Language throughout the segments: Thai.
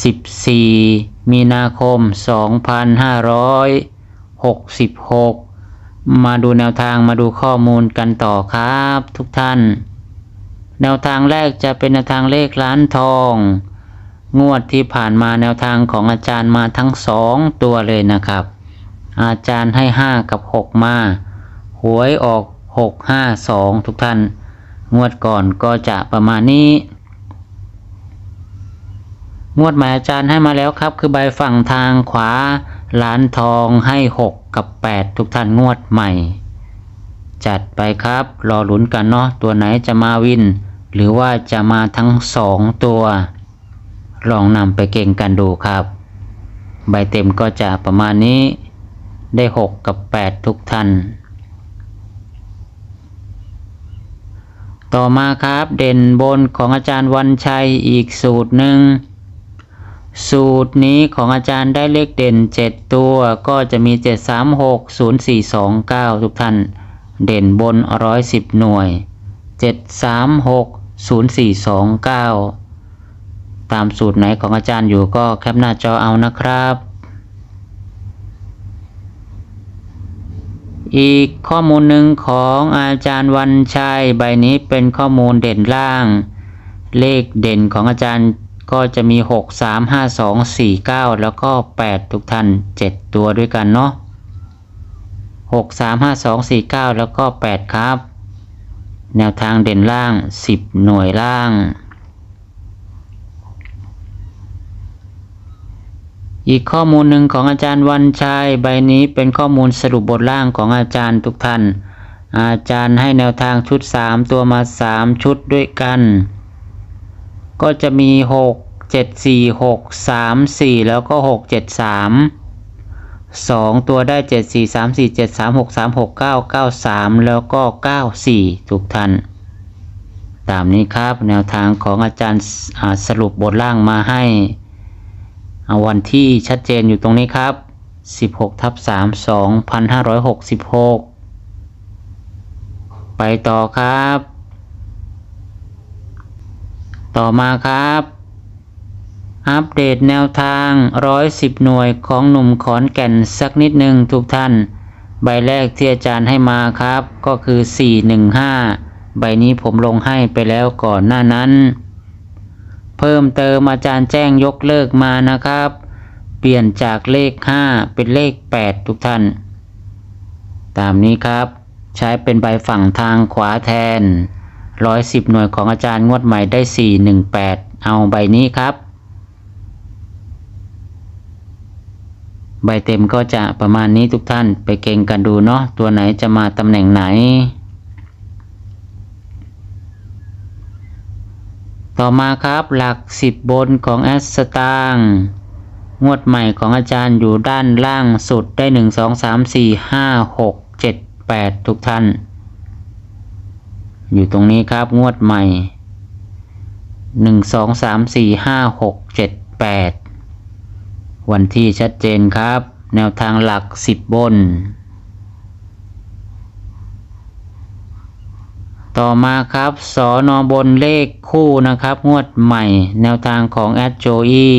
14 มีนาคม 2566 มาดูแนวทางมาดูข้อมูลกันต่อครับทุกท่าน แนวทางแรกจะเป็นแนวทางเลขล้านทอง งวดที่ผ่านมาแนวทางของอาจารย์มาทั้งสองตัวเลยนะครับ อาจารย์ให้ 5 กับ 6 มาหวยออก 6 5 2 ทุกท่าน งวดก่อนก็จะประมาณนี้ งวดหมายอาจารย์ให้มาแล้วครับ คือใบฝั่งทางขวาล้านทองให้ 6 กับ 8 ทุกท่านงวดใหม่ จัดไปครับ รอลุ้นกันเนาะตัวไหนจะมาวิน หรือว่าจะมาทั้งสองตัว ลองนำไปเก่งกันดูครับ ใบเต็มก็จะประมาณนี้ได้ 6 กับ 8 ทุกท่านต่อมาครับเด่นบนของอาจารย์วันชัยอีกสูตรหนึ่ง สูตรนี้ของอาจารย์ได้เลขเด่น 7 ตัวก็จะมี 736 0429 ทุกท่าน เด่นบน 110 หน่วย 736 0429 ตามสูตรไหนของอาจารย์อยู่ก็แคปหน้าจอเอานะครับ อีกข้อมูลหนึ่งของอาจารย์วันชัย ใบนี้เป็นข้อมูลเด่นล่าง เลขเด่นของอาจารย์ ก็จะมี 6 3 5 2 4 9 แล้วก็ 8 ทุกท่าน 7 ตัวด้วยกันเนาะ6 3 5 2 4 9 แล้วก็ 8 ครับ แนวทางเด่นล่าง 10 หน่วยล่าง อีกข้อมูลหนึ่งของอาจารย์วันชัยใบนี้เป็นข้อมูลสรุปบทล่างของอาจารย์ทุกท่าน อาจารย์ให้แนวทางชุด 3 ตัวมา 3 ชุดด้วยกัน ก็จะมี 6 7 4 6 3 4 แล้วก็ 6 7 3 2 ตัวได้ 7 4 3 4 7 3 6 3 6 9 9 3 แล้วก็ 9 4 ทุกท่าน ตามนี้ครับแนวทางของอาจารย์สรุปบทล่างมาให้วันที่ชัดเจนอยู่ตรงนี้ครับ 16ทับ3 2566 ไปต่อครับ ต่อมาครับ อัปเดตแนวทาง 110 หน่วยของหนุ่มขอนแก่นสักนิดหนึ่งทุกท่าน ใบแรกที่อาจารย์ให้มาครับ ก็คือ 415 ใบนี้ผมลงให้ไปแล้วก่อนหน้านั้น เพิ่มเติมอาจารย์แจ้งยกเลิกมานะครับ เปลี่ยนจากเลข 5 เป็นเลข 8 ทุกท่าน ตามนี้ครับ ใช้เป็นใบฝั่งทางขวาแทน 110หน่วยของอาจารย์งวดใหม่ได้418เอาใบนี้ครับ ใบเต็มก็จะประมาณนี้ทุกท่านไปเก่งกันดูเนาะตัวไหนจะมาตำแหน่งไหน ต่อมาครับหลัก10บนของแอสตางงวดใหม่ของอาจารย์อยู่ด้านล่างสุดได้1 2 3 4 5 6 7 8ทุกท่าน อยู่ตรงนี้ครับงวดใหม่1 2 3 4 5 6 7 8วันที่ชัดเจนครับ แนวทางหลัก10บน ต่อมาครับสอนอบนเลขคู่นะครับ งวดใหม่ แนวทางของแอดโจอี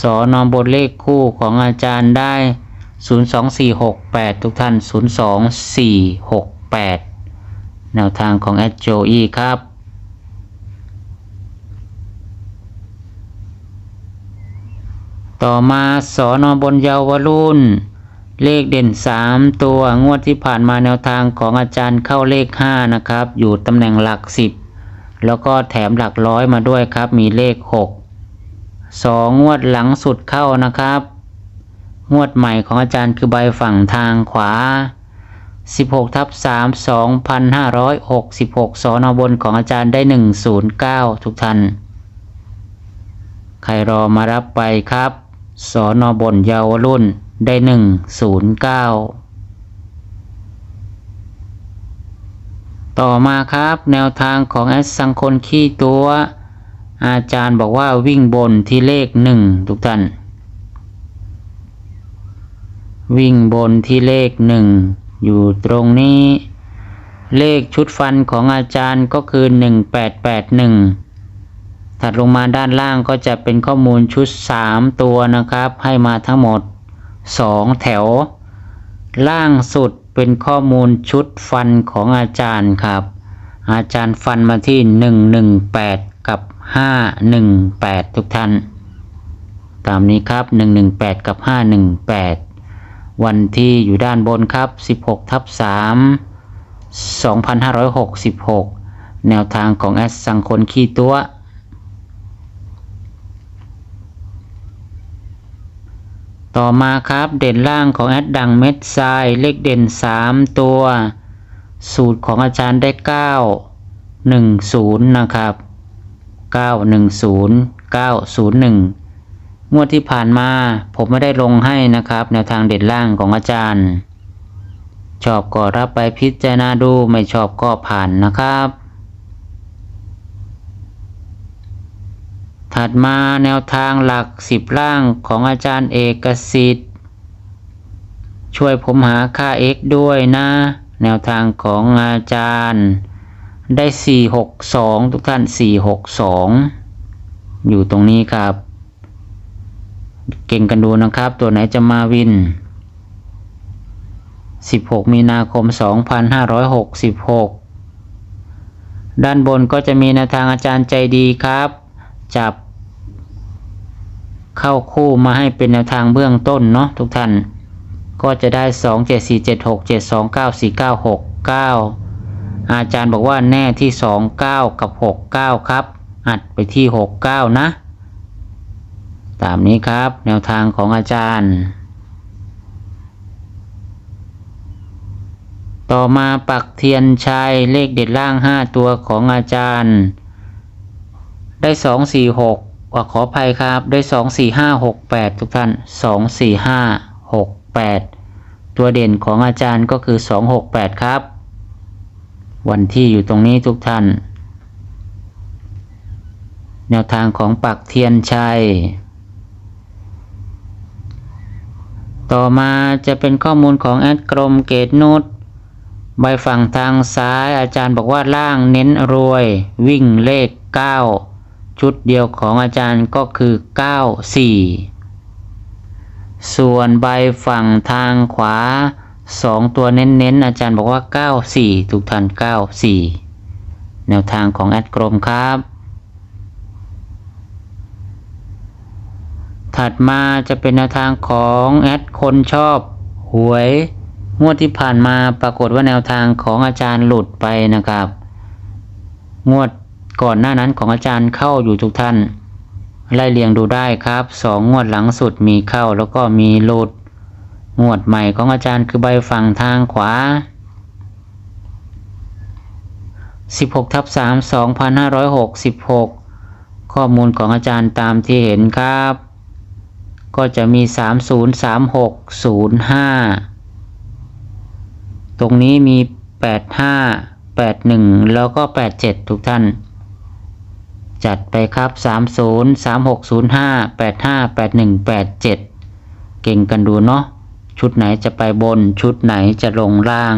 สอนอบนเลขคู่ของอาจารย์ได้ 02468 ทุกท่าน 02468 แนวทางของแอดโจอีครับ ต่อมาสอนอบนเยาวรุ่น เลขเด่น 3 ตัวงวดที่ผ่านมาแนวทางของอาจารย์เข้าเลข 5 นะครับ อยู่ตำแหน่งหลัก 10 แล้วก็แถมหลักร้อยมาด้วยครับ มีเลข 6 2 งวดหลังสุดเข้านะครับ งวดใหม่ของอาจารย์คือใบฝั่งทางขวา 16ทับ3 2566 สอนอบนของอาจารย์ได้ 109 ทุกท่าน ใครรอมารับไปครับ สอนอบนเยาวรุ่นได้หนึ่งศูนย์เก้าต่อมาครับ แนวทางของแอสังคนขี้ตัว อาจารย์บอกว่าวิ่งบนที่เลขหนึ่งทุกท่าน วิ่งบนที่เลขหนึ่ง อยู่ตรงนี้ เลขชุดฟันของอาจารย์ก็คือ 1881 ถัดลงมาด้านล่างก็จะเป็นข้อมูลชุด 3 ตัวนะครับ ให้มาทั้งหมด 2 แถว ล่างสุดเป็นข้อมูลชุดฟันของอาจารย์ครับ อาจารย์ฟันมาที่ 118 กับ 518 ทุกท่าน ตามนี้ครับ 118 กับ 518 วันที่อยู่ด้านบนครับ 16ทับ3 2566 แนวทางของแอดสังคนขี้ตัว ต่อมาครับเด่นล่างของแอดดังเม็ดทรายเลขเด่น 3 ตัว สูตรของอาจารย์ได้ 9 1 0 นะครับ 910 901 งวดที่ผ่านมาผมไม่ได้ลงให้นะครับ แนวทางเด่นล่างของอาจารย์ ชอบก็รับไปพิจารณาดูไม่ชอบก็ผ่านนะครับ ถัดมาแนวทางหลักสิบล่างของอาจารย์เอกสิทธิ์ ช่วยผมหาค่า x ด้วยนะ แนวทางของอาจารย์ได้ 462 ทุกท่าน 462 อยู่ตรงนี้ครับ เก่งกันดูนะครับ ตัวไหนจะมาวิน 16 มีนาคม 2566 ด้านบนก็จะมีแนวทางอาจารย์ใจดีครับ จับ เข้าคู่มาให้เป็นแนวทางเบื้องต้นเนาะทุกท่านก็จะได้ 2 7 4 7 6 7 2 9 4 9 6 9 อาจารย์บอกว่าแน่ที่ 2 9 กับ 6 9 ครับ อัดไปที่ 6 9 นะ ตามนี้ครับ แนวทางของอาจารย์ ต่อมาปักเทียนชัยเลขเด็ดล่าง 5 ตัวของอาจารย์ ได้ 2 4 6ว่าขออภัยครับ ได้2 4 5 6 8ทุกท่าน2 4 5 6 8ตัวเด่นของอาจารย์ก็คือ2 6 8ครับ วันที่อยู่ตรงนี้ทุกท่าน แนวทางของปักเทียนชัย ต่อมาจะเป็นข้อมูลของแอดกรมเกตนุชใบฝั่งทางซ้ายอาจารย์บอกว่าล่างเน้นรวย วิ่งเลข 9 ชุดเดียวของอาจารย์ก็คือ 94 ส่วนใบฝั่งทางขวา 2 ตัวเน้นๆอาจารย์บอกว่า 94 ทุกท่าน94 แนวทางของแอดกรมครับ ถัดมาจะเป็นแนวทางของแอดคนชอบหวย งวดที่ผ่านมาปรากฏว่าแนวทางของอาจารย์หลุดไปนะครับ งวดก่อนหน้านั้นของอาจารย์เข้าอยู่ทุกท่าน ไล่เรียงดูได้ครับสองงวดหลังสุดมีเข้าแล้วก็มีหลุด งวดใหม่ของอาจารย์คือใบฝั่งทางขวา 16ทับ3 2566 ข้อมูลของอาจารย์ตามที่เห็นครับ ก็จะมี 303605 ตรงนี้มี 85 81 แล้วก็ 87 ทุกท่าน จัดไปครับ 30 3605 85 81 87 เก่งกันดูเนาะชุดไหนจะไปบนชุดไหนจะลงล่าง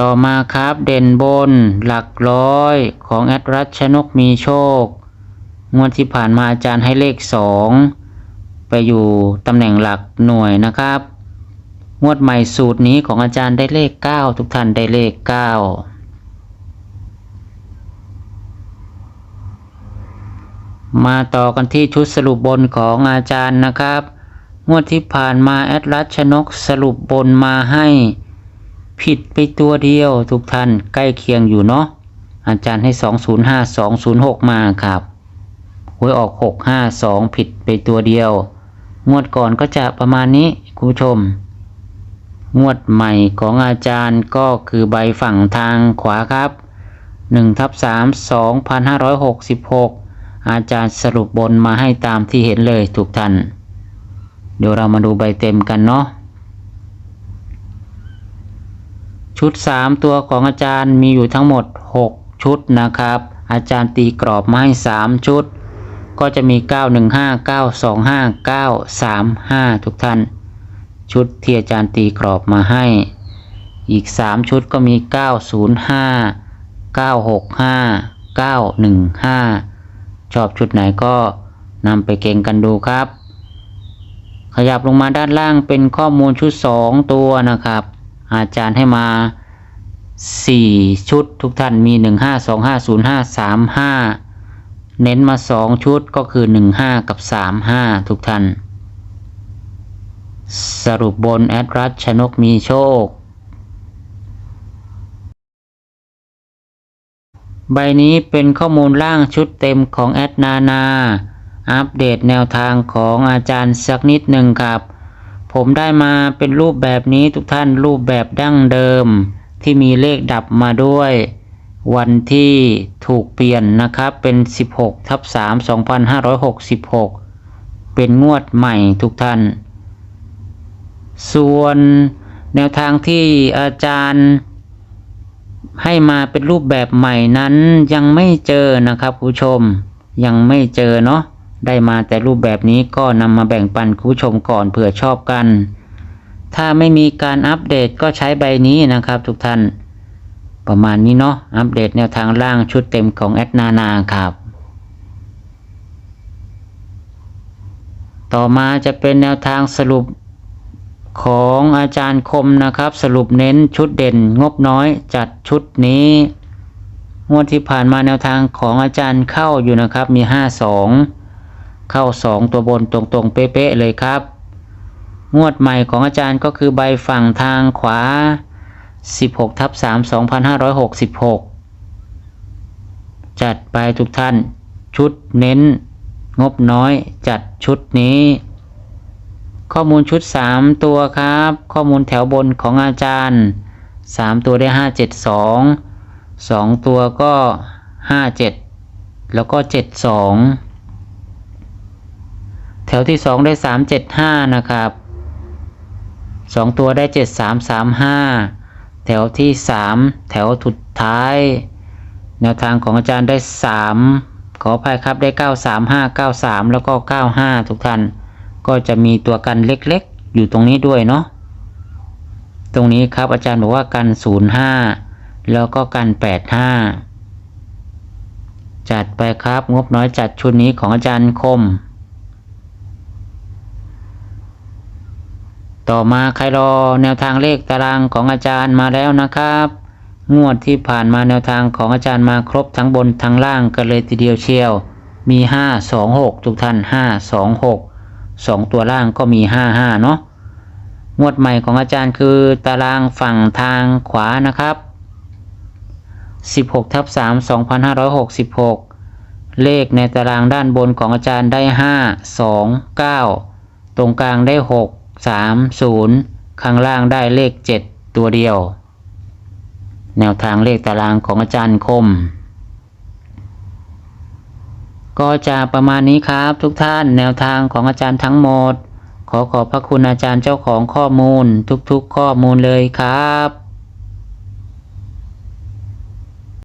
ต่อมาครับเด่นบนหลักร้อยของแอดรัชนกมีโชค งวดที่ผ่านมาอาจารย์ให้เลข 2 ไปอยู่ตำแหน่งหลักหน่วยนะครับ งวดใหม่สูตรนี้ของอาจารย์ได้เลข 9 ทุกท่านได้เลข 9มาต่อกันที่ชุดสรุปบนของอาจารย์นะครับ งวดที่ผ่านมาแอดรัชนกสรุปบนมาให้ ผิดไปตัวเดียวทุกท่านใกล้เคียงอยู่เนาะอาจารย์ให้ 205 206 มาครับหวยออก 652 ผิดไปตัวเดียว งวดก่อนก็จะประมาณนี้คุณผู้ชม งวดใหม่ของอาจารย์ก็คือใบฝั่งทางขวาครับ1ทับ3 2566 อาจารย์สรุปบนมาให้ตามที่เห็นเลยทุกท่าน เดี๋ยวเรามาดูใบเต็มกันเนาะ ชุด 3 ตัวของอาจารย์มีอยู่ทั้งหมด 6 ชุดนะครับ อาจารย์ตีกรอบมาให้ 3 ชุด ก็จะมี 915 925 935 ทุกท่าน ชุดที่อาจารย์ตีกรอบมาให้ อีก 3 ชุดก็มี 905 965 915 ชอบชุดไหนก็นำไปเก่งกันดูครับ ขยับลงมาด้านล่างเป็นข้อมูลชุด 2 ตัวนะครับ อาจารย์ให้มา 4 ชุดทุกท่านมี 1 5 2 5 0 5 3 5 เน้นมา 2 ชุดก็คือ 1 5 กับ 3 5 ทุกท่าน สรุปบนแอดรัชชนกมีโชค ใบนี้เป็นข้อมูลล่างชุดเต็มของแอดนานา อัปเดตแนวทางของอาจารย์สักนิดหนึ่งครับ ผมได้มาเป็นรูปแบบนี้ทุกท่านรูปแบบดั้งเดิม ที่มีเลขดับมาด้วย วันที่ถูกเปลี่ยนนะครับเป็น 16ทับ3 2566 เป็นงวดใหม่ทุกท่าน ส่วนแนวทางที่อาจารย์ให้มาเป็นรูปแบบใหม่นั้นยังไม่เจอนะครับคุณผู้ชมยังไม่เจอเนาะ ได้มาแต่รูปแบบนี้ก็นำมาแบ่งปันคุณผู้ชมก่อนเผื่อชอบกัน ถ้าไม่มีการอัปเดตก็ใช้ใบนี้นะครับ ทุกท่าน ประมาณนี้เนาะอัปเดตแนวทางล่างชุดเต็มของแอดนานาครับ ต่อมาจะเป็นแนวทางสรุปของอาจารย์คมนะครับ สรุปเน้นชุดเด่นงบน้อยจัดชุดนี้งวดที่ผ่านมาแนวทางของอาจารย์เข้าอยู่นะครับมี 52 เข้า 2 ตัวบนตรงๆ เป๊ะๆเลยครับ งวดใหม่ของอาจารย์ก็คือใบฝั่งทางขวา 16ทับ3 2566 จัดไปทุกท่าน ชุดเน้น งบน้อยจัดชุดนี้ ข้อมูลชุด 3 ตัวครับ ข้อมูลแถวบนของอาจารย์ 3 ตัวได้ 572 2 ตัวก็ 57 แล้วก็ 72 แถวที่2ได้375นะครับ2ตัวได้7335แถวที่3แถวสุดท้าย แนวทางของอาจารย์ได้3ขออภัยครับได้935 93แล้วก็95ทุกท่าน ก็จะมีตัวกันเล็กๆ อยู่ตรงนี้ด้วยเนาะตรงนี้ครับอาจารย์บอกว่ากัน 05 แล้วก็กัน 85 จัดไปครับงบน้อยจัดชุดนี้ของอาจารย์คม ต่อมาใครรอแนวทางเลขตารางของอาจารย์มาแล้วนะครับ งวดที่ผ่านมาแนวทางของอาจารย์มาครบทั้งบนทั้งล่างกันเลยทีเดียวเชียว มี 5 2 6 ทุกท่าน5 2 6 2 ตัวล่างก็มี 5 5 เนาะงวดใหม่ของอาจารย์คือตารางฝั่งทางขวานะครับ 16ทับ3 2566เลขในตารางด้านบนของอาจารย์ได้ 5 2 9 ตรงกลางได้ 6 3 0 ข้างล่างได้เลข 7 ตัวเดียว แนวทางเลขตารางของอาจารย์คม ก็จะประมาณนี้ครับทุกท่านแนวทางของอาจารย์ทั้งหมด ขอขอบพระคุณอาจารย์เจ้าของข้อมูลทุกๆข้อมูลเลยครับ